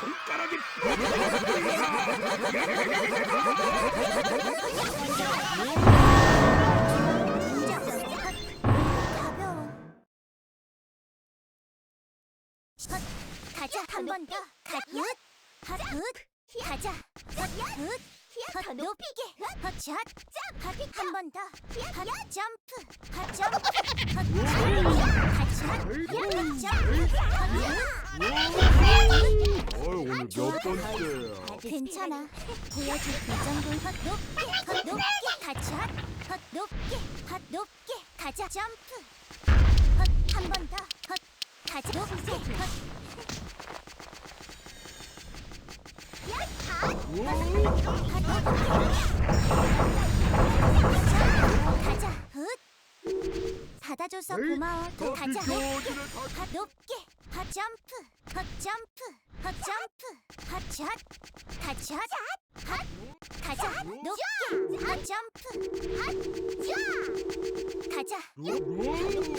손가락이 가벼워. 헛, 가자 한 번 더. 갓, 헛, 헛, 가자. 헛, 헛, 헛, 높이게. 헛, 샷, 헛, 한번 더. 헛, 점프. 헛, 점프. 헛, 헛, 샷, 헛, 점프. 어이 오늘 몇 번째야? 헛, 괜찮아. 보여줄 이 정도는 헛, 높게. 헛, 높게. 가자. 헛, 높게. 헛, 높게. 가자. 점프. 헛, 한 번 더. 헛, 가자. 높게. 헛, 가자. 헛. 받아줘서 고마워. 또 가자. 다헛 높게. 헛 점프. 헛 점프. 헛 점프. 헛 샷. 헛 샷. 헛. 가자. 높게. 헛 점프. 헛. 야. 가자.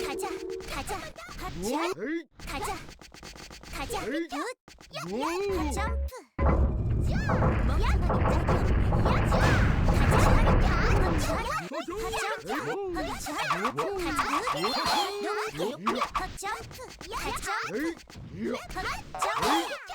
가자. 가자. 헛 샷. 가자. 가자. 에이. 굿. 오. 헛 점프. 멍청하게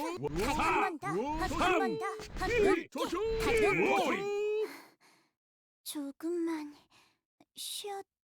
한번 더, 한번 더, 가볍게, 가볍게. 조금만 쉬었